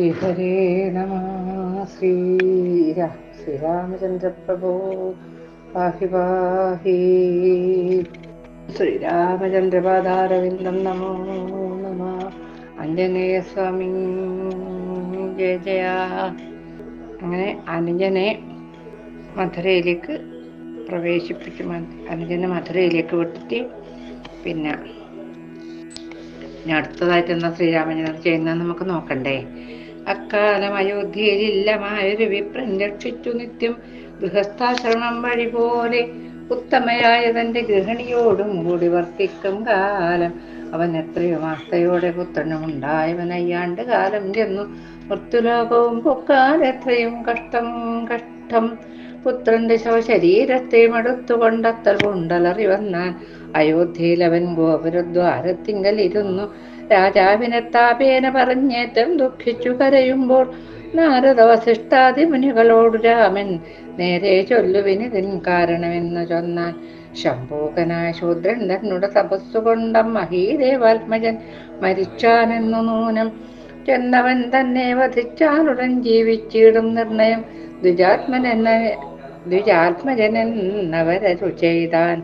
ശ്രീഹരേ നമ ശ്രീരാ ശ്രീരാമചന്ദ്രപ്രഭോ പാഹി പാഹി. ശ്രീരാമചന്ദ്രപാദാരവിന്ദം നമോ നമ. അഞ്ജനേയസ്വാമി ജയ ജയ. അങ്ങനെ അനുജനെ മധുരയിലേക്ക് പ്രവേശിപ്പിച്ചു അനുജനെ മധുരയിലേക്ക് വിട്ടിട്ട് പിന്നെ ഇനി അടുത്തതായിട്ട് എന്താ ശ്രീരാമചന്ദ്രൻ ചെയ്യുന്നത് നമുക്ക് നോക്കണ്ടേ? അക്കാലം അയോധ്യയിൽ ഇല്ലമായൊരു വിപ്രൻ രക്ഷിച്ചു നിത്യം ഗൃഹസ്ഥാശ്രമം വഴി പോലെ ഉത്തമയായ തന്റെ ഗൃഹിണിയോടും കൂടി വർത്തിക്കും കാലം. അവൻ എത്രയോ ആസ്ഥയോടെ പുത്രനും ഉണ്ടായവൻ അയ്യാണ്ട് കാലം ചെന്നു. മൃത്യുലോകവും പൊക്കാലെത്രയും കഷ്ടം കഷ്ടം. പുത്രന്റെ ശവശരീരത്തെ മടുത്തുകൊണ്ടത്തൽ കൊണ്ടലറി വന്നാൻ അയോധ്യയിൽ അവൻ ഗോപുരദ്വാരത്തിങ്കൽ ഇരുന്നു രാജാവിനെ താപേന പറഞ്ഞേറ്റം ദുഃഖിച്ചു കരയുമ്പോൾ നാരദവശിഷ്ടാദി മുനികളോട് രാമൻ നേരെ ചൊല്ലുവിനിതിൻ കാരണമെന്ന് ചൊന്നാൻ ശംഭൂകനായ ശൂദ്രൻ തന്നുടെ തപസ്സുകൊണ്ടം മഹീദേവാത്മജൻ മരിച്ചാനെന്നു നൂനം. ചെന്നവൻ തന്നെ വധിച്ചാലുടൻ ജീവിച്ചിടും നിർണയം. ദ്വിജാത്മനെന്ന ദ്വിജാത്മജനെന്നവരരു ചെയ്താൻ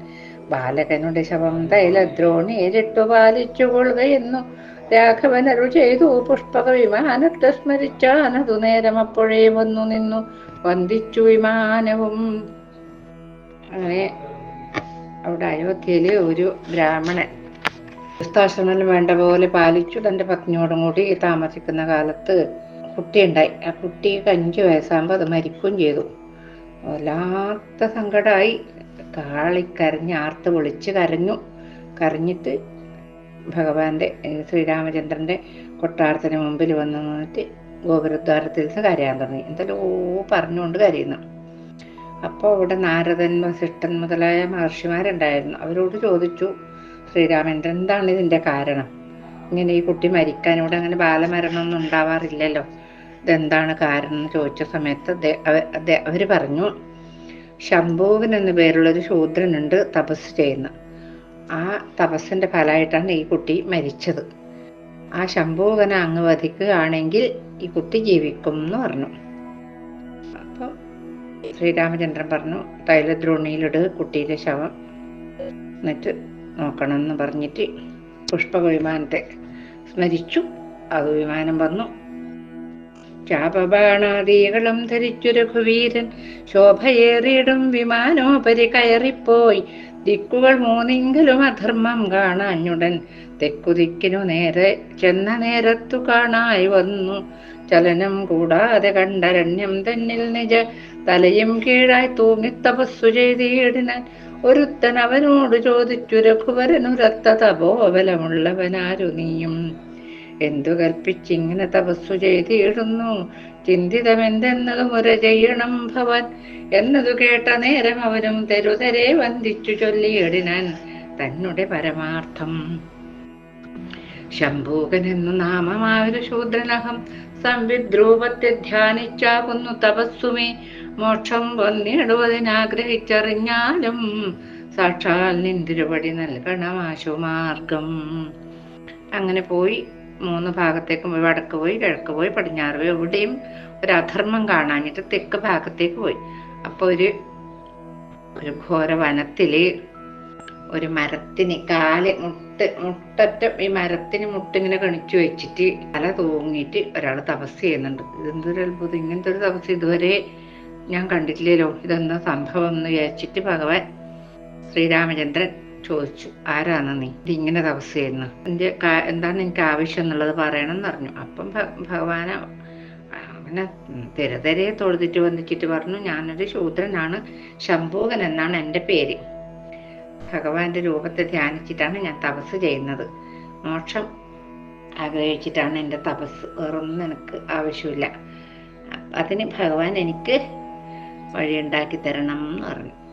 ബാലകനുടെ ശവം തൈലദ്രോണിയിലിട്ടു പാലിച്ചു കൊള്ളുകയെന്നു രാഘവനരു ചെയ്തു പുഷ്പക വിമാനത്തെ നേരം അപ്പോഴേ വന്നു നിന്നു വന്ദിച്ചു വിമാനവും. അങ്ങനെ അവിടെ അയോധ്യയിൽ ഒരു ബ്രാഹ്മണൻ ക്രിസ്താശ്രമം വേണ്ട പോലെ പാലിച്ചു. തന്റെ പത്നിയോടും കൂടി താമസിക്കുന്ന കാലത്ത് കുട്ടിയുണ്ടായി. ആ കുട്ടിക്ക് അഞ്ചു വയസ്സാകുമ്പോൾ അത് മരിക്കുകയും ചെയ്തു. വല്ലാത്ത സങ്കടമായി കാളിക്കരഞ്ഞ് ആർത്ത് വിളിച്ച് കരഞ്ഞു. കരഞ്ഞിട്ട് ഭഗവാന്റെ ശ്രീരാമചന്ദ്രന്റെ കൊട്ടാരത്തിന് മുമ്പിൽ വന്ന് നിന്നിട്ട് ഗോപുരദ്വാരത്തിൽ നിന്ന് കരയാൻ തുടങ്ങി. എന്തെല്ലോ പറഞ്ഞുകൊണ്ട് കരയുന്നു. അപ്പോൾ അവിടെ നാരദൻ വസിഷ്ഠൻ മുതലായ മഹർഷിമാരുണ്ടായിരുന്നു. അവരോട് ചോദിച്ചു ശ്രീരാമേന്ദ്രൻ എന്താണ് ഇതിന്റെ കാരണം? ഇങ്ങനെ ഈ കുട്ടി മരിക്കാൻ ഇവിടെ അങ്ങനെ ബാലമരണമൊന്നും ഉണ്ടാവാറില്ലല്ലോ. ഇതെന്താണ് കാരണം? എന്ന് ചോദിച്ച സമയത്ത് അവർ പറഞ്ഞു ശംഭുവൻ എന്ന പേരുള്ളൊരു ശൂദ്രനുണ്ട് തപസ് ചെയ്യുന്ന. ആ തപസ്സിന്റെ ഫലമായിട്ടാണ് ഈ കുട്ടി മരിച്ചത്. ആ ശംഭൂകന അങ്ങ് വധിക്കുകയാണെങ്കിൽ ഈ കുട്ടി ജീവിക്കും എന്ന് പറഞ്ഞു. അപ്പോൾ ശ്രീരാമചന്ദ്രൻ പറഞ്ഞു തൈലദ്രോണിയിലിട് കുട്ടിയുടെ ശവം എന്നിട്ട് നോക്കണം എന്ന് പറഞ്ഞിട്ട് പുഷ്പവിമാനത്തെ സ്മരിച്ചു. അത് വിമാനം വന്നു. ചാപബാണാദികളും ധരിച്ചു രഘുവീരൻ ശോഭയേറിയിടും വിമാനോപരി കയറിപ്പോയി. ദിക്കുകൾ മൂന്നിങ്കിലും അധർമ്മം കാണാഞ്ഞുടൻ. തെക്കുദിക്കിനു നേരെ ചെന്ന നേരത്തു കാണായി വന്നു. ചലനം കൂടാതെ കണ്ടരണ്യം തന്നിൽ നിജ തലയും കീഴായി തൂങ്ങി തപസ്സു ചെയ്തിടിനാൻ. ഒരുത്തൻ അവനോട് ചോദിച്ചു രഘുവരനുരത്ത തപോബലമുള്ളവനാരു നീയും? എന്തു കൽപ്പിച്ചിങ്ങനെ തപസ്സു ചെയ്തിടുന്നു? ചിന്തിതമെന്തെന്നത് ഒരു ചെയ്യണം ഭവൻ. എന്നതു കേട്ട നേരം അവനും തെരുതരെ വന്ദിച്ചു ചൊല്ലിയിടിനാൻ തന്നെ പരമാർത്ഥം. ശംഭൂകൻ എന്നു നാമമായൊരു ശൂദ്രനഹം സംവിദ്രൂപത്തെ ധ്യാനിച്ചാകുന്നു തപസ്സുമേ. മോക്ഷം വന്നിടുവതിനാഗ്രഹിച്ചറിഞ്ഞാലും സാക്ഷാൽ നിന്തിരുപടി നൽകണം ആശുമാർഗം. അങ്ങനെ പോയി മൂന്ന് ഭാഗത്തേക്കും പോയി വടക്ക് പോയി കിഴക്ക് പോയി പടിഞ്ഞാറ് പോയി. എവിടെയും ഒരു അധർമ്മം കാണാഞ്ഞിട്ട് തെക്ക് ഭാഗത്തേക്ക് പോയി. അപ്പൊ ഒരു ഒരു ഘോര വനത്തിൽ ഒരു മരത്തിന് കാൽ മുട്ട് മുട്ടറ്റ ഈ മരത്തിന് മുട്ടിങ്ങനെ കണിച്ചു വെച്ചിട്ട് തല തൂങ്ങിയിട്ട് ഒരാൾ തപസ് ചെയ്യുന്നുണ്ട്. ഇതെന്തൊരു അത്ഭുതം. ഇങ്ങനത്തെ ഒരു തപസ് ഇതുവരെ ഞാൻ കണ്ടിട്ടില്ലല്ലോ. ഇതെന്താ സംഭവം എന്ന് വിചാരിച്ചിട്ട് ഭഗവാൻ ശ്രീരാമചന്ദ്രൻ ചോദിച്ചു ആരാണ് നീ? ഇതിങ്ങനെ തപസ് ചെയ്യുന്നു എന്റെ എന്താണ് എനിക്ക് ആവശ്യം എന്നുള്ളത് പറയണം എന്ന് പറഞ്ഞു അപ്പം ഭഗവാന് അങ്ങനെ തെരതെരെ തൊഴുതിട്ട് വന്നിച്ചിട്ട് പറഞ്ഞു ഞാനൊരു ശൂദ്രനാണ് ശംഭൂകൻ എന്നാണ് എന്റെ പേര്. ഭഗവാന്റെ രൂപത്തെ ധ്യാനിച്ചിട്ടാണ് ഞാൻ തപസ് ചെയ്യുന്നത്. മോക്ഷം ആഗ്രഹിച്ചിട്ടാണ് എന്റെ തപസ് വേറൊന്നും എനിക്ക് ആവശ്യമില്ല. അതിന് ഭഗവാൻ എനിക്ക് വഴിയുണ്ടാക്കി തരണം എന്ന് പറഞ്ഞു.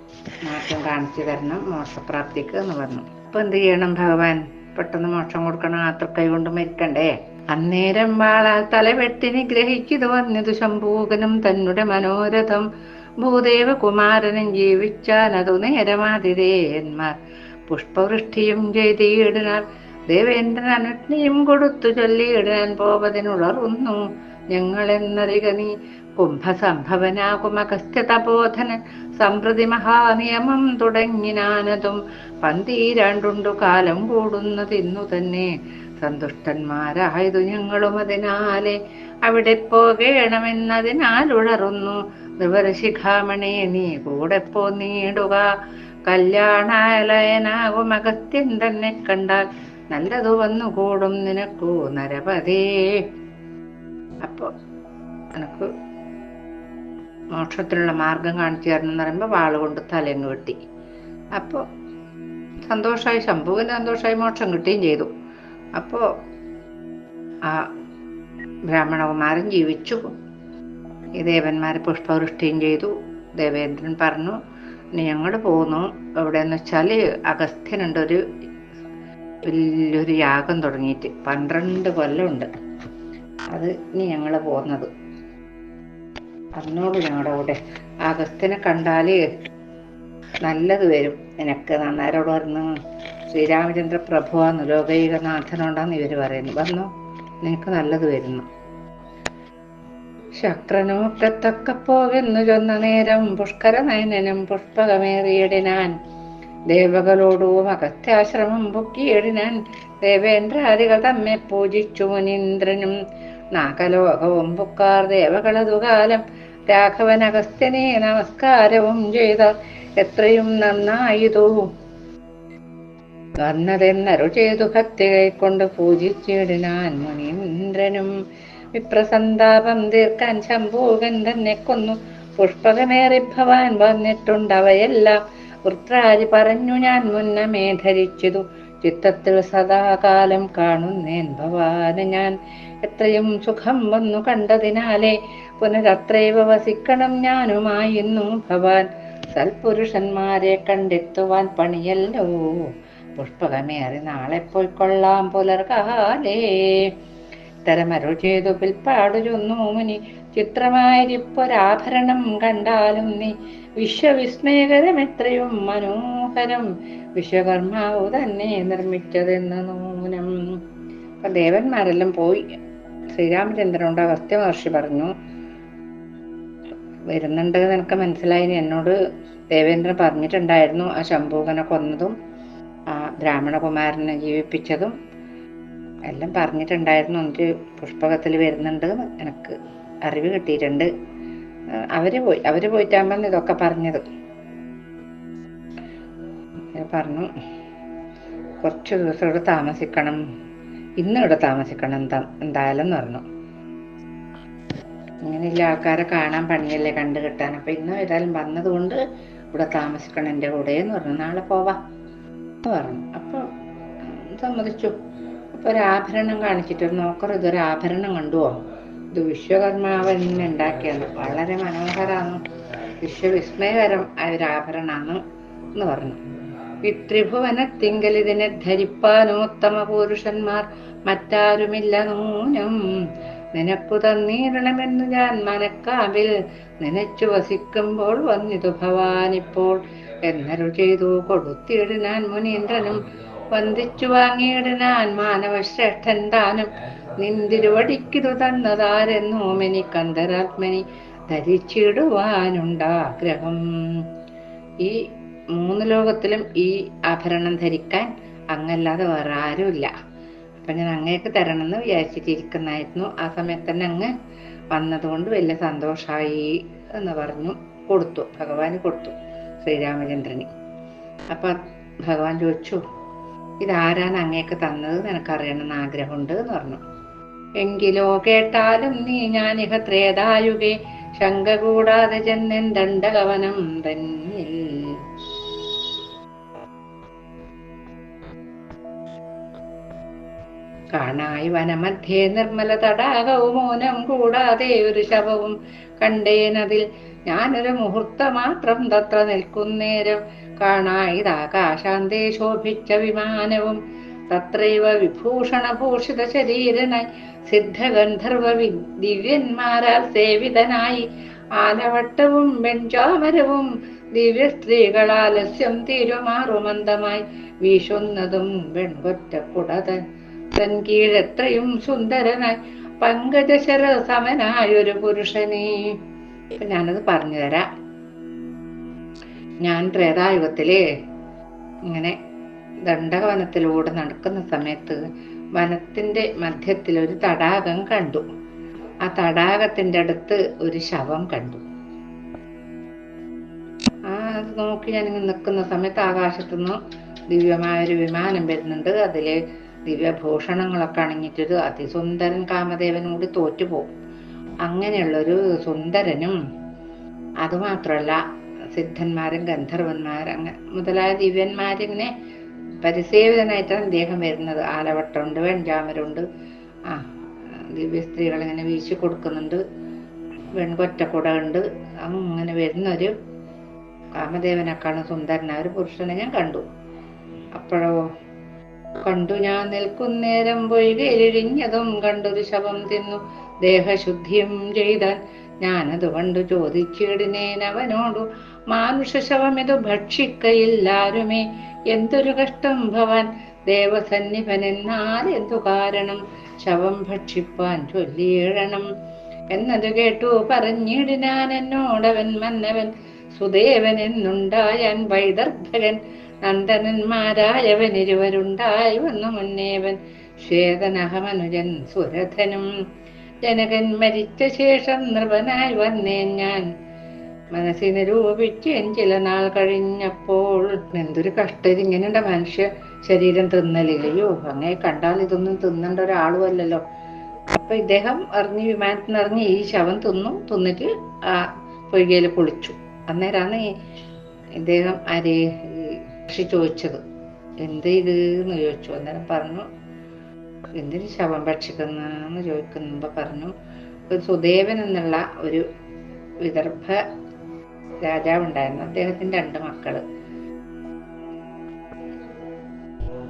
മോക്ഷം കാണിച്ചു തരണം മോക്ഷപ്രാപ്തിക്ക് എന്ന് പറഞ്ഞു. അപ്പൊ എന്ത് ചെയ്യണം ഭഗവാൻ? പെട്ടെന്ന് മോക്ഷം കൊടുക്കണം ആത്ര കൊണ്ട് മരിക്കണ്ടേ? അന്നേരം വാളാൽ തലവെട്ടി ഗ്രഹിച്ചത് വന്നത് ശംഭൂകനും തന്നെ മനോരഥം. ഭൂദേവ കുമാരനും ജീവിച്ചാൽ അതു നേരമാതിരേന്മാർ പുഷ്പവൃഷ്ടിയും ചെയ്തിടാൻ ദേവേന്ദ്രൻ അനുജ്ഞയും കൊടുത്തു ചൊല്ലിയിടാൻ പോവതിനുളർന്നു ഞങ്ങളെന്നറിക നീ കുംഭസംഭവനാകുമഗസ്ത്യതബോധന സമ്പ്രതി മഹാനിയമം തുടങ്ങിനാനതും പന്തീരാണ്ടുണ്ടു കാലം കൂടുന്നതിന്നു തന്നെ സന്തുഷ്ടന്മാരായതു ഞങ്ങളും അതിനാലെ അവിടെ പോകേണമെന്നതിനാൽ ഉണറുന്നു ധ്രുവരശിഖാമണി നീ കൂടെ പോ കല്യാണാലയനാകും അഗസ്ത്യൻ തന്നെ കണ്ടാൽ നല്ലതു വന്നുകൂടും നിനക്കു നരപതേ. അപ്പോ എനക്ക് മോക്ഷത്തിനുള്ള മാർഗം കാണിച്ചു തരണം എന്ന് പറയുമ്പോൾ വാളുകൊണ്ട് തലയങ്ങ് വെട്ടി. അപ്പോൾ സന്തോഷമായി ശംഭുവിന് സന്തോഷമായി മോക്ഷം കിട്ടുകയും ചെയ്തു. അപ്പോൾ ആ ബ്രാഹ്മണകുമാരൻ ജീവിച്ചു. ഈ ദേവന്മാരെ പുഷ്പവൃഷ്ടിയും ചെയ്തു. ദേവേന്ദ്രൻ പറഞ്ഞു ഞങ്ങൾ പോന്നു. എവിടെയെന്ന് വെച്ചാൽ അഗസ്ത്യനുണ്ട് ഒരു വലിയൊരു യാഗം തുടങ്ങിയിട്ട്. പന്ത്രണ്ട് കൊല്ലമുണ്ട് അത് ഇനി ഞങ്ങൾ പോകുന്നത് അതിനോട് ഞങ്ങളുടെ കൂടെ. അഗസ്ത്യനെ കണ്ടാൽ നല്ലത് വരും. നിനക്ക് നന്നാരോട് പറഞ്ഞു ശ്രീരാമചന്ദ്ര പ്രഭുവാന്ന് ലോകൈകനാഥനുണ്ടെന്ന് ഇവർ പറയുന്നു. വന്നു നിനക്ക് നല്ലത് വരുന്നു. ശക്രനൂക്കത്തൊക്കെ പോകുന്നു ചൊന്ന നേരം. പുഷ്കര നയനനും പുഷ്പകമേറിയടിനാൻ. ദേവകളോടും അഗത്യാശ്രമം പൊക്കിയിടിനാൻ. ദേവേന്ദ്രാദികൾ തമ്മെ പൂജിച്ചു മുനീന്ദ്രനും. നാഗലോകവും പൊക്കാർ ദേവകളതു കാലം രാഘവൻ അഗസ്ത്യനെ നമസ്കാരവും ചെയ്ത എത്രയും നന്നായിതു. വന്നതെന്നരു ചെയ്തു ഭക്തി കൈക്കൊണ്ട് പൂജിച്ചിടിനാൻ മുനീന്ദ്രനും. വിപ്രസന്താപം തീർക്കാൻ ശംഭൂകൻ തന്നെ കൊന്നു. പുഷ്പകമേറി ഭവാൻ വന്നിട്ടുണ്ടവയെല്ലാം വൃത്രാരി പറഞ്ഞു ഞാൻ മുന്നമേ ധരിച്ചതു. ചിത്തത്തിൽ സദാകാലം കാണുന്നേൻ ഭവാന് ഞാൻ എത്രയും സുഖം വന്നു കണ്ടതിനാലേ പുനരത്രൈവ വസിക്കണം ഞാനുമായിരുന്നു ഭവാൻ. സൽപുരുഷന്മാരെ കണ്ടെത്തുവാൻ പണിയല്ലോ. പുഷ്പകമേറി നാളെ പോയിക്കൊള്ളാം പുലർകാലേ. ഇത്തരമരു ചെയ്തു പിൽപ്പാടു ചൊന്നു മുനി. ചിത്രമായിരിപ്പൊരാഭരണം കണ്ടാലും നീ വിശ്വവിസ്മയകരം എത്രയും മനോഹരം. വിശ്വകർമാവ് തന്നെ നിർമ്മിച്ചതെന്ന് നൂനം. അപ്പൊ ദേവന്മാരെല്ലാം പോയി. ശ്രീരാമചന്ദ്രനോട് അഗസ്ത്യ മഹർഷി പറഞ്ഞു വരുന്നുണ്ട് നിനക്ക് മനസ്സിലായി. എന്നോട് ദേവേന്ദ്രൻ പറഞ്ഞിട്ടുണ്ടായിരുന്നു ആ ശംഭൂകനെ കൊന്നതും ആ ബ്രാഹ്മണകുമാരനെ ജീവിപ്പിച്ചതും എല്ലാം പറഞ്ഞിട്ടുണ്ടായിരുന്നു. എനിക്ക് പുഷ്പകത്തിൽ വരുന്നുണ്ട് എനിക്ക് അറിവ് കിട്ടിയിട്ടുണ്ട്. അവർ പോയി അവർ പോയിട്ടാകുമ്പോൾ ഇതൊക്കെ പറഞ്ഞത്. പറഞ്ഞു കുറച്ച് ദിവസം ഇവിടെ താമസിക്കണം. ഇന്ന് ഇവിടെ താമസിക്കണം എന്താ എന്തായാലും എന്ന് പറഞ്ഞു. ഇങ്ങനെയുള്ള ആൾക്കാരെ കാണാൻ പണിയല്ലേ കണ്ടു കിട്ടാൻ. അപ്പൊ ഇന്ന് ഏതായാലും വന്നതുകൊണ്ട് ഇവിടെ താമസിക്കണം എന്റെ കൂടെ എന്ന് പറഞ്ഞു. നാളെ പോവാ പറഞ്ഞു. അപ്പൊ സമ്മതിച്ചു. അപ്പൊ ഒരു ആഭരണം കാണിച്ചിട്ട് ഒരു നോക്കർ ഇതൊരു ആഭരണം കണ്ടുവോ? ഇത് വിശ്വകർമാവ് വിശ്വകർമാവൻ ഉണ്ടാക്കിയാണ് വളരെ മനോഹരമാണ് വിശ്വവിസ്മയകരം ആ ഒരു ആഭരണമാണ് എന്ന് പറഞ്ഞു. വിത്രിഭുവനത്തിങ്കൽ ഇതിനെ ധരിപ്പാനോത്തമ പുരുഷന്മാർ മറ്റാരുമില്ല നൂനം. നിനക്കു തന്നീരണമെന്നു ഞാൻ മനക്കാവിൽ നനച്ചു വസിക്കുമ്പോൾ വന്നിതു ഭവാനിപ്പോൾ. എന്നരു ചെയ്തു കൊടുത്തിടിനാൻ മുനീന്ദ്രനും വന്ദിച്ചു വാങ്ങിയിടിനാൻ മാനവശ്രേഷ്ഠൻ താനും. നിന്തിരുവടിക്കിതു തന്നതാരെന്നും കന്ധരാത്മനി ധരിച്ചിടുവാനുണ്ടാഗ്രഹം. ഈ മൂന്ന് ലോകത്തിലും ഈ ആഭരണം ധരിക്കാൻ അങ്ങല്ലാതെ വേറെ ആരുമില്ല അപ്പൊ ഞാൻ അങ്ങേക്ക് തരണം എന്ന് വിചാരിച്ചിട്ടിരിക്കുന്നായിരുന്നു. ആ സമയത്ത് തന്നെ അങ്ങ് വന്നതുകൊണ്ട് വലിയ സന്തോഷമായി എന്ന് പറഞ്ഞു കൊടുത്തു. ഭഗവാന് കൊടുത്തു ശ്രീരാമചന്ദ്രന്. അപ്പൊ ഭഗവാൻ ചോദിച്ചു ഇതാരാണ് അങ്ങേക്ക് തന്നത്? നിനക്കറിയണമെന്ന് ആഗ്രഹമുണ്ട് എന്ന് പറഞ്ഞു. എങ്കിലോ കേട്ടാലും നീ ഞാനിഹ ത്രേതായുഗേ. ശങ്ക കൂടാതെ ചെന്നെൻ ദണ്ഡകവനം തന്നിൽ കാണായി വനമധ്യേ നിർമ്മല തടാകവും ഓനം കൂടാതെ ഒരു ശവവും കണ്ടേനതിൽ ഞാനൊരു മുഹൂർത്ത മാത്രം തത്ര നിൽക്കുന്നേരം കാണായിതാകാശാന്തേ ശോഭിച്ച വിമാനവും തത്രൈവ വിഭൂഷണഭൂഷിത ശരീരനായി സിദ്ധഗന്ധർവ ദിവ്യന്മാരാൽ സേവിതനായി ആലവട്ടവും വെഞ്ചാമരവും ദിവ്യ സ്ത്രീകളാലസ്യം തീരുമാറുമന്ദമായി വീശുന്നതും വെൺകൊറ്റ കുടതൻ തൻ കീഴെത്രയും സുന്ദരനായി. പങ്കജശര സമനായൊരു പുരുഷനെ. ഞാനത് പറഞ്ഞു തരാം. ഞാൻ ത്രേതായുഗത്തിൽ ഇങ്ങനെ ദണ്ഡകവനത്തിലൂടെ നടക്കുന്ന സമയത്ത് വനത്തിന്റെ മധ്യത്തിൽ ഒരു തടാകം കണ്ടു. ആ തടാകത്തിന്റെ അടുത്ത് ഒരു ശവം കണ്ടു. ആ നോക്കി ഞാൻ നിൽക്കുന്ന സമയത്ത് ആകാശത്തുനിന്ന് ദിവ്യമായ ഒരു വിമാനം വരുന്നുണ്ട്. അതിൽ ദിവ്യഭൂഷണങ്ങളൊക്കെ അണിഞ്ഞിട്ടൊരു അതിസുന്ദരൻ കാമദേവനോട് തോറ്റുപോകും. അങ്ങനെയുള്ളൊരു സുന്ദരനും അതുമാത്രമല്ല സിദ്ധന്മാരും ഗന്ധർവന്മാരും മുതലായ ദിവ്യന്മാരിങ്ങനെ പരിസേവിതനായിട്ടാണ് അദ്ദേഹം വരുന്നത്. ആലവട്ടമുണ്ട് വെൺചാമരുണ്ട് ആ ദിവ്യ സ്ത്രീകൾ ഇങ്ങനെ വീശി കൊടുക്കുന്നുണ്ട് വെൺകൊറ്റക്കുട ഉണ്ട് അങ്ങനെ വരുന്നൊരു കാമദേവനൊക്കെയാണ് സുന്ദരനായ ഒരു പുരുഷനെ ഞാൻ കണ്ടു. അപ്പോഴോ കണ്ടു ഞാൻ നിൽക്കുന്നേരം പൊയ്കയിലിഴിഞ്ഞതും കണ്ടൊരു ശവം തിന്നു. ദേഹശുദ്ധിയും ചെയ്താൽ ഞാനത് കണ്ടു ചോദിച്ചിടിനേൻ അവനോടു ഇത് ഭക്ഷിക്കയില്ലാരുമേ എന്തൊരു കഷ്ടം ഭവാൻ? ദേവസന്നിഭനെന്നാൽ എന്തു കാരണം? ശവം ഭക്ഷിപ്പാൻ ചൊല്ലിയിടണം. എന്നത് കേട്ടു പറഞ്ഞിടിനാൻ എന്നോടവൻ മന്നവൻ സുദേവൻ എന്നുണ്ടായാൻ വൈദർഭകൻ നന്ദനന്മാരായവൻ ഇരുവരുണ്ടായി വന്നു മുന്നേവൻ. ശ്വേതനഹമനുജൻ സുരഥനും ജനകൻ മരിച്ച ശേഷം നൃപനായി വന്നേൻ ഞാൻ. മനസ്സിന് രൂപിച്ചേൻ ചില നാൾ കഴിഞ്ഞപ്പോൾ എന്തൊരു കഷ്ടം ഇങ്ങനെയുണ്ട മനുഷ്യ ശരീരം തിന്നലില്ലയോ അങ്ങനെ കണ്ടാൽ ഇതൊന്നും തിന്നേണ്ട ഒരാളും അല്ലല്ലോ അപ്പൊ ഇദ്ദേഹം ഇറങ്ങി വിമാനത്തിൽ ഇറങ്ങി ഈ ശവം തിന്നു. തിന്നിട്ട് ആ പൊയ്കയിൽ കുളിച്ചു. അന്നേരാണ് ഇദ്ദേഹം ആര് ഋഷി ചോദിച്ചത് എന്ത് ഇത്? എന്ന് ചോദിച്ചു. അന്നേരം പറഞ്ഞു എന്തിന് ശവം ഭക്ഷിക്കുന്ന ചോദിക്കുമ്പോ പറഞ്ഞു ഒരു സുദേവൻ എന്നുള്ള ഒരു വിദർഭ രാജാവുണ്ടായിരുന്നു. അദ്ദേഹത്തിന്റെ രണ്ട് മക്കൾ.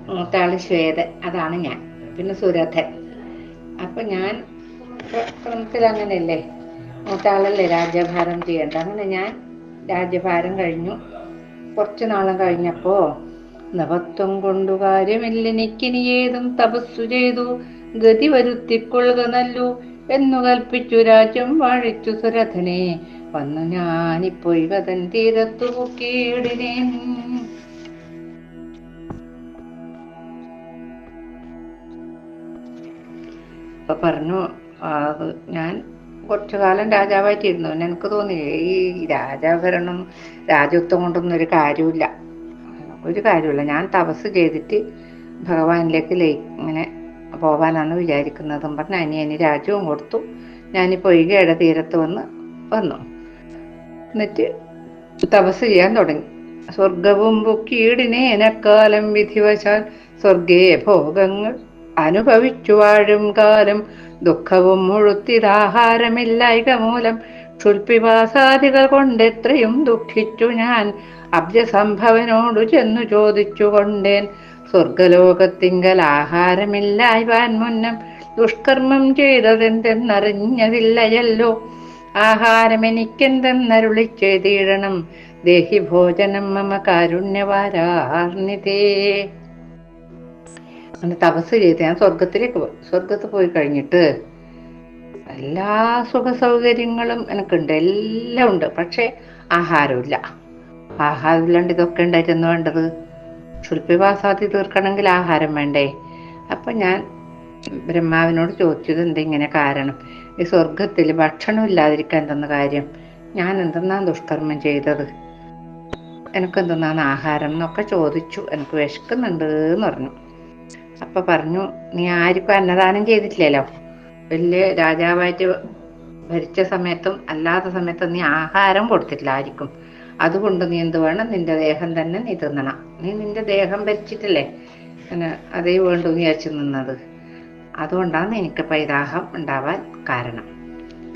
മൂത്താൾ ശ്വേതൻ. അതാണ് ഞാൻ. പിന്നെ സുരഥൻ. അപ്പൊ ഞാൻ ക്രമത്തിൽ അങ്ങനെയല്ലേ? മൂത്താളല്ലേ രാജ്യഭാരം ചെയ്യേണ്ട അങ്ങനെ ഞാൻ രാജ്യഭാരം കഴിഞ്ഞു. കുറച്ചു നാളം കഴിഞ്ഞപ്പോ നവത്വം കൊണ്ടു കാര്യമില്ല. എനിക്കിനി ഏതും തപസ്സു ചെയ്തു. ഗതി വരുത്തിക്കൊള്ളുക നല്ലു എന്നു കൽപ്പിച്ചു രാജ്യം വാഴിച്ചു സുരഥനെ. വന്നു ഞാനിപ്പോയി കഥൻ തീരത്തു പൊക്കിയിടിനേ അപ്പൊ പറഞ്ഞു ഞാൻ കുറച്ചു കാലം രാജാവായിട്ടിരുന്നു. പിന്നെ എനിക്ക് തോന്നി ഈ രാജാഭരണം രാജ്യത്വം കൊണ്ടൊന്നും ഒരു കാര്യമില്ല ഒരു കാര്യമില്ല ഞാൻ തപസ് ചെയ്തിട്ട് ഭഗവാനിലേക്ക് ലയി ഇങ്ങനെ പോവാനാണ് വിചാരിക്കുന്നതും പറഞ്ഞ് അനിയന് രാജ്യവും കൊടുത്തു. ഞാനിപ്പോൾ പൊയ്കയുടെ തീരത്ത് വന്ന് വന്നു. എന്നിട്ട് തപസ് ചെയ്യാൻ തുടങ്ങി. സ്വർഗവും പൊക്കിയിടിനേനക്കാലം വിധിവശാൽ സ്വർഗേ ഭോഗങ്ങൾ അനുഭവിച്ചു വാഴും കാലം ദുഃഖവും മുഴുത്തിതാഹാരമില്ലായിക മൂലം ക്ഷുൽപിവാസാദികൾ കൊണ്ടെത്രയും ദുഃഖിച്ചു ഞാൻ. അബ്ജസംഭവനോടു ചെന്നു ചോദിച്ചു കൊണ്ടേൻ സ്വർഗലോകത്തിങ്കൽ ആഹാരമില്ലായ്വാൻ മുന്നം ദുഷ്കർമ്മം ചെയ്തതെന്തെന്നറിഞ്ഞതില്ലയല്ലോ. ആഹാരം എനിക്കെന്തെന്നരുളി ചെയ്തിടണം ദേഹി ഭോജനം മമ കാരുണ്യവാരാർണിതേ അങ്ങനെ തപസ് ചെയ്ത് ഞാൻ സ്വർഗത്തിലേക്ക് പോയി സ്വർഗത്ത് പോയി കഴിഞ്ഞിട്ട് എല്ലാ സുഖ സൗകര്യങ്ങളും എനിക്കുണ്ട്. എല്ലാം ഉണ്ട്. പക്ഷെ ആഹാരമില്ല ആഹാരമില്ലാണ്ട് ഇതൊക്കെ ഉണ്ടായിരുന്നു വേണ്ടത്? ക്ഷുൽപിവാസാതി തീർക്കണമെങ്കിൽ ആഹാരം വേണ്ടേ? അപ്പൊ ഞാൻ ബ്രഹ്മാവിനോട് ചോദിച്ചത് എന്താ ഇങ്ങനെ കാരണം? ഈ സ്വർഗത്തിൽ ഭക്ഷണം ഇല്ലാതിരിക്കാൻ എന്തെന്ന കാര്യം? ഞാൻ എന്തെന്നാ ദുഷ്കർമ്മം ചെയ്തത്? എനിക്ക് ആഹാരം എന്നൊക്കെ ചോദിച്ചു. എനിക്ക് വിശക്കുന്നുണ്ട് എന്ന് പറഞ്ഞു. അപ്പൊ പറഞ്ഞു നീ ആർക്കും അന്നദാനം ചെയ്തിട്ടില്ലല്ലോ. വലിയ രാജാവായിട്ട് ഭരിച്ച സമയത്തും അല്ലാത്ത സമയത്തും നീ ആഹാരം കൊടുത്തിട്ടില്ല ആർക്കും. അതുകൊണ്ട് നീ എന്ത് വേണം? നിന്റെ ദേഹം തന്നെ നീ തിന്നണം. നീ നിന്റെ ദേഹം ഭരിച്ചിട്ടില്ലേ? പിന്നെ അതേ വേണ്ടു വെച്ച് നിന്നത്. അതുകൊണ്ടാണ് എനിക്ക് പൈതാഹം ഉണ്ടാവാൻ കാരണം.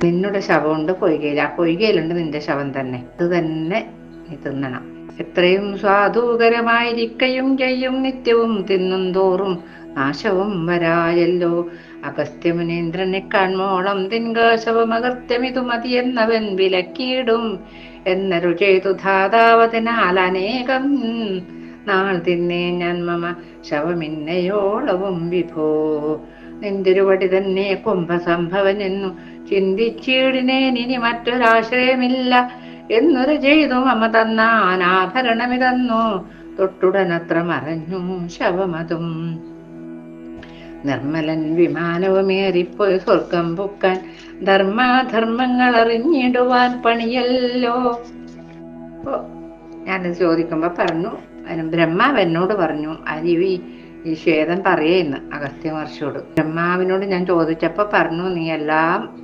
നിന്നുടെ ശവമുണ്ട് പൊയ്കയിൽ ആ പൊയ്കയിലുണ്ട് നിന്റെ ശവം തന്നെ. അത് തന്നെ നീ തിന്നണം. എത്രയും സ്വാധൂകരമായിരിക്കയും ചെയ്യും നിത്യവും തിന്നും തോറും നാശവും വരായല്ലോ. അഗസ്ത്യമുനീന്ദ്രനെ കാൺമോളം തിൻകാശവമകർത്യമിതു മതിയെന്നവൻ വിലക്കിയിടും. എന്നൊരു ചെയ്തു ധാതാവതിനാൽ അനേകം നാൾ തിന്നേ ഞാൻ മമ ശവമിന്നയോളവും വിഭോ. നിന്തിരുവടി തന്നെ കുംഭസംഭവനെന്നു ചിന്തിച്ചിടിനേനിനി മറ്റൊരാശ്രയമില്ല. എന്നൊരു ചെയ്തു മമ തന്ന അനാഭരണമിതന്നു. തൊട്ടുടനത്ര മറഞ്ഞു ശവമതും. നിർമ്മലൻ വിമാനവുമേറിപ്പോയി സ്വർഗം പൊക്കാൻ ധർമാധർമ്മങ്ങൾ അറിഞ്ഞിടുവാൻ പണിയല്ലോ. ഞാനത് ചോദിക്കുമ്പോ പറഞ്ഞു ബ്രഹ്മാവ് എന്നോട് പറഞ്ഞു അരുവി ഈ ശ്വേതൻ പറയുന്നു അഗസ്ത്യ മഹർഷിയോട്. ബ്രഹ്മാവിനോട് ഞാൻ ചോദിച്ചപ്പോ പറഞ്ഞു നീ എല്ലാം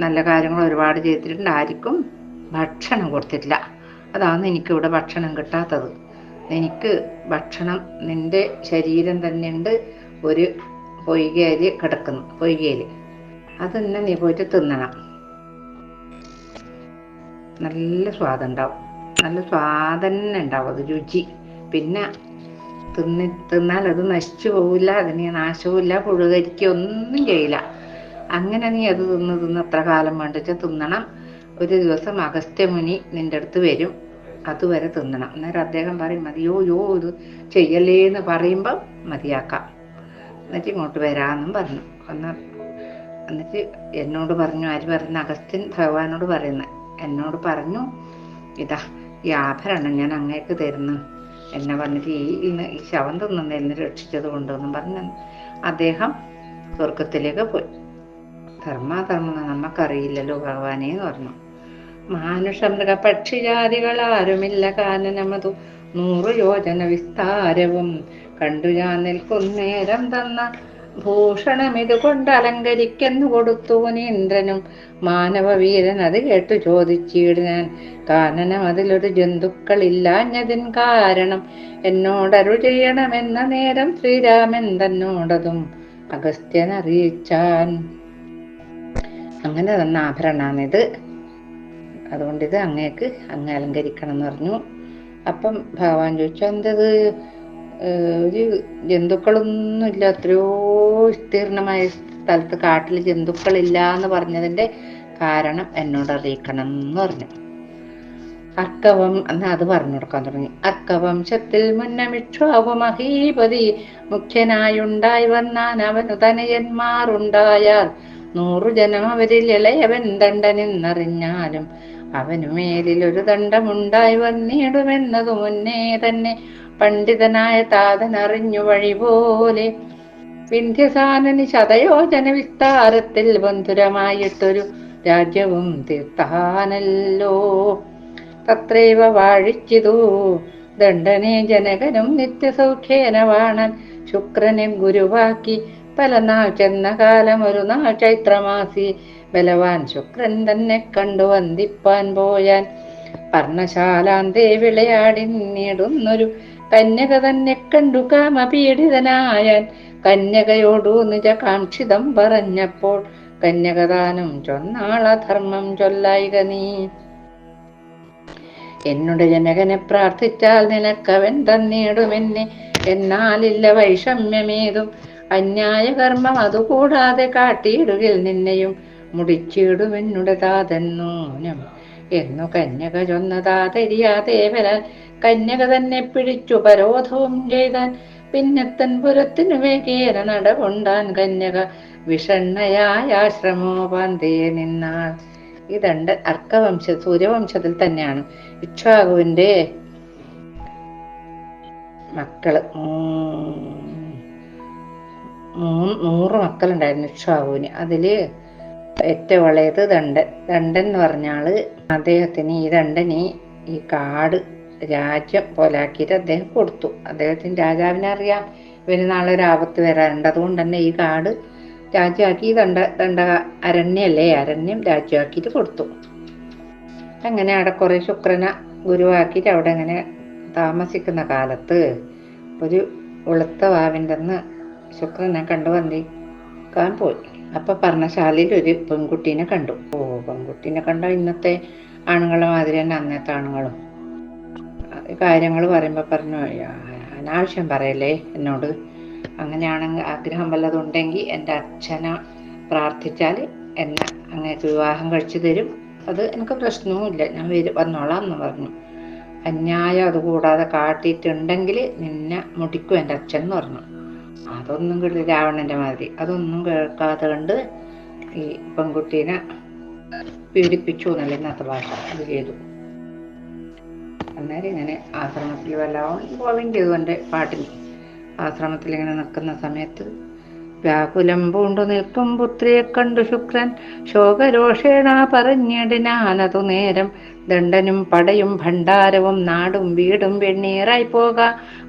നല്ല കാര്യങ്ങൾ ഒരുപാട് ചെയ്തിട്ടുണ്ട് ആർക്കും ഭക്ഷണം കൊടുത്തിട്ടില്ല. അതാണ് എനിക്കിവിടെ ഭക്ഷണം കിട്ടാത്തത്. എനിക്ക് ഭക്ഷണം നിന്റെ ശരീരം തന്നെയുണ്ട് ഒരു പൊയ്കയിൽ കിടക്കുന്നു പൊയ്കയിൽ അത് തന്നെ നീ പോയിട്ട് തിന്നണം. നല്ല സ്വാദുണ്ടാവും. നല്ല സ്വാദന്നെ ഉണ്ടാവും അത് രുചി. പിന്നെ തിന്നി തിന്നാൽ അത് നശിച്ചു പോവില്ല അതിന് നാശവുമില്ല പുഴുകരിക്കുക ഒന്നും ചെയ്യില്ല. അങ്ങനെ നീ അത് തിന്ന് തിന്ന് എത്ര കാലം വേണ്ടിച്ച് തിന്നണം. ഒരു ദിവസം അഗസ്ത്യമുനി നിന്റെ അടുത്ത് വരും അതുവരെ തിന്നണം. അന്നേരം അദ്ദേഹം പറയും മതിയോ യോ ഇത് ചെയ്യല്ലേ എന്ന് പറയുമ്പോൾ മതിയാക്കാം. എന്നിട്ട് ഇങ്ങോട്ട് വരാമെന്നും പറഞ്ഞു. ഒന്ന് എന്നിട്ട് എന്നോട് പറഞ്ഞു ആര് പറഞ്ഞു അഗസ്ത്യൻ ഭഗവാനോട് പറയുന്നത് എന്നോട് പറഞ്ഞു ഇതാ ഈ ആഭരണം ഞാൻ അങ്ങേക്ക് തരുന്നു. എന്നെ വന്നിട്ട് ഈ ഈ ശവം തിന്നുന്നതിൽ രക്ഷിച്ചത് കൊണ്ടെന്നും പറഞ്ഞു അദ്ദേഹം സ്വർഗത്തിലേക്ക് പോയി. ധർമാധർമ്മം നമുക്കറിയില്ലല്ലോ ഭഗവാനെ എന്ന് പറഞ്ഞു. മാനുഷ മൃഗ പക്ഷിജാതികൾ ആരുമില്ല കാനനമതു. നൂറു യോജന വിസ്താരവും കണ്ടു ഞാൻ നിൽക്കുന്നേരം തന്ന ഭൂഷണമിത് കൊണ്ട് കൊടുത്തു ഇന്ദ്രനും മാനവവീരൻ അത് കേട്ടു ചോദിച്ചിടാൻ കാനനം അതിലൊരു ജന്തുക്കളില്ലാഞ്ഞതിൻ കാരണം എന്നോടരു ചെയ്യണമെന്ന നേരം ശ്രീരാമൻ തന്നോടതും അഗസ്ത്യൻ അറിയിച്ചാൻ. അങ്ങനെ തന്ന ആഭരണാണിത് അതുകൊണ്ട് ഇത് അങ്ങേക്ക് അങ്ങ് അലങ്കരിക്കണം എന്ന് പറഞ്ഞു. അപ്പം ഭഗവാൻ ചോദിച്ചു എന്തത് ഒരു ജന്തുക്കളൊന്നുമില്ല എത്രയോ വിസ്തീർണമായ സ്ഥലത്ത് കാട്ടിൽ ജന്തുക്കളില്ല എന്ന് പറഞ്ഞതിന്റെ കാരണം എന്നോട് അറിയിക്കണം എന്ന് പറഞ്ഞു. അർക്കവം എന്ന് അത് പറഞ്ഞു കൊടുക്കാൻ തുടങ്ങി. അർക്കവംശത്തിൽ മുന്നമിക്ഷോപമഹീപതി മുഖ്യനായുണ്ടായി വന്നാൻ അവനു തനയന്മാരുണ്ടായാൽ നൂറു ജനം അവരിൽ ഇളയവൻ ദണ്ഡനെന്നറിഞ്ഞാലും അവനു മേലിൽ ഒരു ദണ്ഡമുണ്ടായി വന്നിടുമെന്നതു മുന്നേ തന്നെ പണ്ഡിതനായ താതൻ അറിഞ്ഞു വഴി പോലെ വിന്ധ്യസാനനി ശതയോജന വിസ്താരത്തിൽ ബന്ധുരമായിട്ടൊരു രാജ്യവും തീർത്താനല്ലോ. തത്രൈവ വാഴിച്ചിതു. ദണ്ഡനെ ജനകനും നിത്യസൗഖ്യേന വാണൻ ശുക്രനെ ഗുരുവാക്കി പല നാൾ ചെന്ന കാലം ഒരു നാൾ ചൈത്രമാസി ബലവാൻ ശുക്രൻ തന്നെ കണ്ടു വന്ദിപ്പാൻ പോയാൻ. പർണശാലാന്തേ വിളയാടി നേടുന്നൊരു കന്യക തന്നെ കണ്ടു കാമപീഡിതനായാൻ കന്യകയോടു നിജകാംക്ഷിതം പറഞ്ഞപ്പോൾ കന്യകദാനം ചൊന്നാളധർമ്മം ചൊല്ലായിക നീ. എന്നുടെ ജനകനെ പ്രാർത്ഥിച്ചാൽ നിനക്കവൻ തന്നിടുമെന്നെ. എന്നാലില്ല വൈഷമ്യമേതും. അന്യായ കർമ്മം അതുകൂടാതെ കാട്ടിയിടുകിൽ നിന്നെയും മുടിച്ചിടുമെന്നുടെ താതന്നൂനം എന്നു കന്യക ചൊന്നതാതരിയാതെ വരാൻ കന്യക തന്നെ പിടിച്ചു പരോധവും ചെയ്താൻ പിന്നത്തൻ പുരത്തിനു വേഗേന നടകൊണ്ടാൻ കന്യക വിഷണ്ണയായ ആശ്രമോപാന്തേ നിന്നാൾ ഇതുണ്ട് അർക്കവംശ സൂര്യവംശത്തിൽ തന്നെയാണ്. ഇക്ഷാകുവിന്റെ മക്കൾ. നൂറ് മക്കളുണ്ടായിരുന്നു ഇക്ഷാകുവിന് അതിൽ ഏറ്റവും ഇളയത് ദണ്ഡൻ. ദണ്ഡൻ എന്ന് പറഞ്ഞാൽ അദ്ദേഹത്തിന് ഈ ദണ്ഡന് ഈ കാട് രാജ്യം പോലാക്കിയിട്ട് അദ്ദേഹം കൊടുത്തു. അദ്ദേഹത്തിന് രാജാവിനെ അറിയാം. ഇവന് നാളെ ഒരു ആപത്ത് വരാറുണ്ട്. അതുകൊണ്ട് തന്നെ ഈ കാട് രാജ്യമാക്കി ഈ ദണ്ഡ ദണ്ഡ അരണ്യല്ലേ? അരണ്യം രാജ്യമാക്കിയിട്ട് കൊടുത്തു. അങ്ങനെ അവിടെ കുറെ ശുക്രനെ ഗുരുവാക്കിയിട്ട് അവിടെ അങ്ങനെ താമസിക്കുന്ന കാലത്ത് ഒരു വെളുത്ത വാവിന്റെ ശുക്രനെ കണ്ടു വന്നിക്കാൻ പോയി. അപ്പൊ പർണശാലയിൽ ഒരു പെൺകുട്ടീനെ കണ്ടു. ഓ പെൺകുട്ടീനെ കണ്ട ഇന്നത്തെ ആണുങ്ങളെ മാതിരി തന്നെ അന്നത്തെ ആണുങ്ങളും. കാര്യങ്ങൾ പറയുമ്പോൾ പറഞ്ഞു "അയ്യ, അനാവശ്യം പറയല്ലേ എന്നോട്. അങ്ങനെയാണെങ്കിൽ ആഗ്രഹം വല്ലതുണ്ടെങ്കിൽ എന്റെ അച്ഛനെ പ്രാർത്ഥിച്ചാൽ എന്നെ അങ്ങേക്ക് വിവാഹം കഴിച്ചു തരും. അത് എനിക്ക് പ്രശ്നവുമില്ല. ഞാൻ വരും വന്നോളാം എന്ന് പറഞ്ഞു. അന്യായം അതുകൂടാതെ കാട്ടിയിട്ടുണ്ടെങ്കിൽ നിന്നെ മുടിക്കും എന്റെ അച്ഛൻ എന്ന് പറഞ്ഞു. അതൊന്നും കിട്ടി രാവണന്റെ മാതിരി. അതൊന്നും കേൾക്കാതെ കണ്ട് ഈ പെൺകുട്ടീനെ പീഡിപ്പിച്ചു എന്നല്ല ഇന്നത്തെ ഭാഷ അത് ചെയ്തു. അന്നേരം ഇങ്ങനെ ആശ്രമത്തിൽ വല്ലതും പോവുകയും ചെയ്തു എന്റെ പാട്ടിന്. ആശ്രമത്തിൽ ഇങ്ങനെ നിൽക്കുന്ന സമയത്ത് വ്യാകുലം പൂണ്ടു നിൽക്കും പുത്രിയെ കണ്ടു ശുക്രൻ. ശോകരോഷേണ പറഞ്ഞിടിനാനതു നേരം ദണ്ഡനും പടയും ഭണ്ഡാരവും നാടും വീടും വെണ്ണീറായി പോക.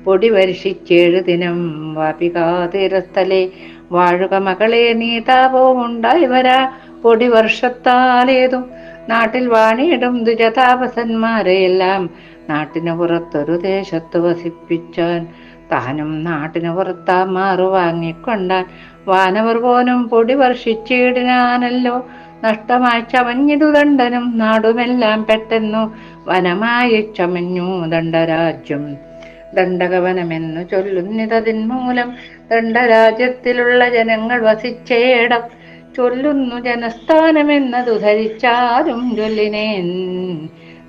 പൊടി വർഷിച്ചേഴു ദിനം വാപികാതിരത്തലെ വാഴുക മകളെ നീ ഉണ്ടായി വരാ. പൊടി വർഷത്താലേതും നാട്ടിൽ വാണിയിടും ദുജതാപസന്മാരെയെല്ലാം നാട്ടിനു പുറത്തൊരു ദേശത്ത് വസിപ്പിച്ചാൻ താനും നാട്ടിനു പുറത്താ മാറു വാങ്ങിക്കൊണ്ടാൻ വാനവർ പോനും പൊടി വർഷിച്ചിടിനാനല്ലോ. നഷ്ടമായി ചമഞ്ഞിതു ദണ്ഡനും നാടുമെല്ലാം പെട്ടെന്നു വനമായി ചമഞ്ഞു ദണ്ഡരാജ്യം. ദണ്ഡകവനമെന്നു ചൊല്ലുന്നിതതിൻ മൂലം ദണ്ഡരാജ്യത്തിലുള്ള ജനങ്ങൾ വസിച്ചേടം ചൊല്ലുന്നു ജനസ്ഥാനമെന്നതു ധരിച്ചാലും ചൊല്ലിനേൻ.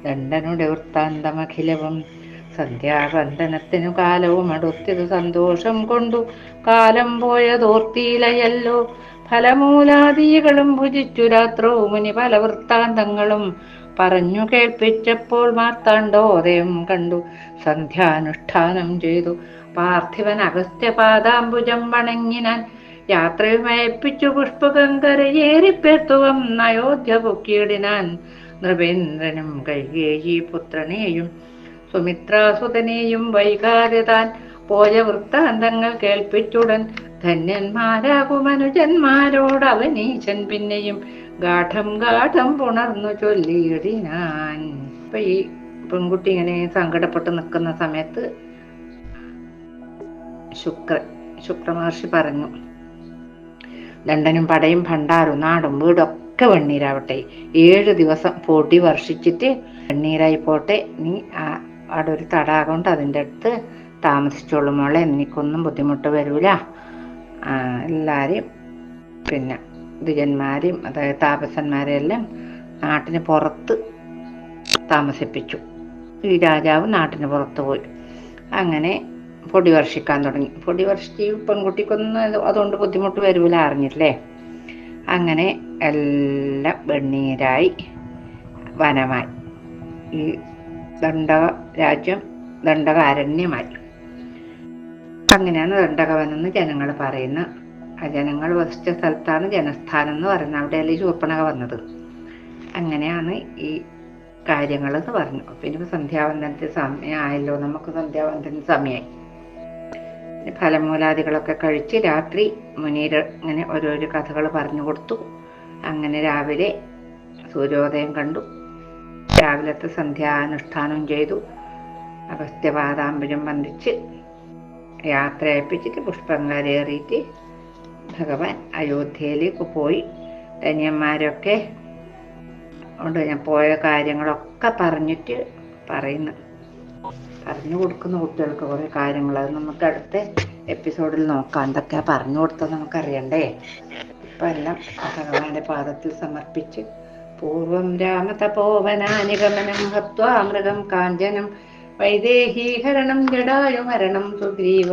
ദണ്ഡനുടെ വൃത്താന്തമഖിലവും സന്ധ്യാബന്ധനത്തിനു കാലവും അടുത്തിതു സന്തോഷം കൊണ്ടു. കാലം പോയതോർത്തിയിലയല്ലോ. ഫലമൂലാദികളും ഭുജിച്ചു രാത്രോ മുനി പല വൃത്താന്തങ്ങളും പറഞ്ഞു കേൾപ്പിച്ചപ്പോൾ മാർത്താണ്ഡോദയം കണ്ടു. സന്ധ്യാനുഷ്ഠാനം ചെയ്തു. പാർത്ഥിവൻ അഗസ്ത്യപാദാംബുജം വണങ്ങിനാൻ യാത്രയുമയപ്പിച്ചു പുഷ്പകങ്കരയേറിപ്പെത്തുവം അയോധ്യ പൊക്കിയിടിനാൻ നൃപേന്ദ്രനും കൈകേയി പുത്രനെയും സുമിത്രാസുതനെയും വൈകാതെ താൻ പോയ വൃത്താന്തങ്ങൾ കേൾപ്പിച്ചുടൻ ധന്യന്മാരാകുമനുജന്മാരോട് അവനീശൻ പിന്നെയും ഗാഠം ഗാഠം പുണർന്നു ചൊല്ലിയിടിനാൻ. ഇപ്പൊ ഈ പെൺകുട്ടി ഇങ്ങനെ സങ്കടപ്പെട്ട് നിൽക്കുന്ന സമയത്ത് ശുക്ര ശുക്രമഹർഷി പറഞ്ഞു ദണ്ഡനും പടയും ഭണ്ഡാരും നാടും വീടൊക്കെ വെണ്ണീരാവട്ടെ. ഏഴ് ദിവസം പൊടി വർഷിച്ചിട്ട് വെണ്ണീരായി പോട്ടെ. നീ അവിടെ ഒരു തടാകമുണ്ട്. അതിന്റെ അടുത്ത് താമസിച്ചോളൂ മോളെ. എനിക്കൊന്നും ബുദ്ധിമുട്ട് വരൂല. എല്ലാവരെയും പിന്നെ ദ്വിജന്മാരെയും അതായത് താപസന്മാരെയെല്ലാം നാട്ടിന് പുറത്ത് താമസിപ്പിച്ചു. ഈ രാജാവ് നാട്ടിന് പുറത്ത് പോയി. അങ്ങനെ പൊടി വർഷിക്കാൻ തുടങ്ങി. പൊടി വർഷിച്ച് പെൺകുട്ടിക്കൊന്നും അതുകൊണ്ട് ബുദ്ധിമുട്ട് വരൂല അറിഞ്ഞില്ലേ? അങ്ങനെ എല്ലാം വെണ്ണീരായി വനമായി. ഈ ദണ്ഡക രാജ്യം ദണ്ഡക അരണ്യമായി അങ്ങനെയാണ് ദണ്ഡകവനം എന്ന് ജനങ്ങൾ പറയുന്ന ആ ജനങ്ങൾ വസിച്ച സ്ഥലത്താണ് ജനസ്ഥാനം എന്ന് പറയുന്നത്. അവിടെയല്ലേ ചൂർപ്പണക വന്നത്. അങ്ങനെയാണ് ഈ കാര്യങ്ങൾ എന്ന് പറഞ്ഞു പിന്നെ സന്ധ്യാവന്തനത്തിന് സമയമായല്ലോ നമുക്ക് സന്ധ്യാവന്തനത്തിന് സമയമായി ഫലമൂലാദികളൊക്കെ കഴിച്ച് രാത്രി മുനീർ ഇങ്ങനെ ഓരോരോ കഥകൾ പറഞ്ഞു കൊടുത്തു. അങ്ങനെ രാവിലെ സൂര്യോദയം കണ്ടു. രാവിലത്തെ സന്ധ്യാനുഷ്ഠാനം ചെയ്തു. അഗസ്ത്യപാദാംബുജം വന്ദിച്ച് യാത്ര അയപ്പിച്ചിട്ട് പുഷ്പങ്കാരേറിയിട്ട് ഭഗവാൻ അയോധ്യയിലേക്ക് പോയി. ധന്യന്മാരൊക്കെ കൊണ്ട് ഞാൻ പോയ കാര്യങ്ങളൊക്കെ പറഞ്ഞിട്ട് പറയുന്നു. പറഞ്ഞു കൊടുക്കുന്ന കുട്ടികൾക്ക് കുറേ കാര്യങ്ങൾ. അത് നമുക്ക് അടുത്ത എപ്പിസോഡിൽ നോക്കാം. എന്തൊക്കെയാ പറഞ്ഞു കൊടുത്തത് നമുക്കറിയണ്ടേ? ഇപ്പം എല്ലാം ഭഗവാന്റെ പാദത്തിൽ സമർപ്പിച്ച് പൂർവം രാമതപോവനാനിഗമനം ഹത്വാ മൃഗം കാഞ്ചനം വൈദേഹീഹരണം ജടായുമരണം സുഗ്രീവ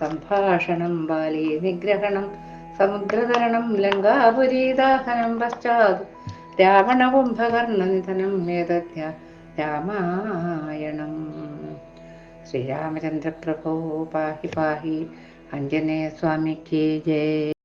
സംഭാഷണം ബാലി നിഗ്രഹണം സമുദ്രതരണം ലങ്കാപുരീദാഹനം പശ്ചാത് രാവണകുംഭകർണനിധനം ഏതധ്യ രാമായണം. ശ്രീരാമചന്ദ്രപ്രഭോ പാഹി പാഹി അഞ്ജനേയ സ്വാമിക്ക് ജയ.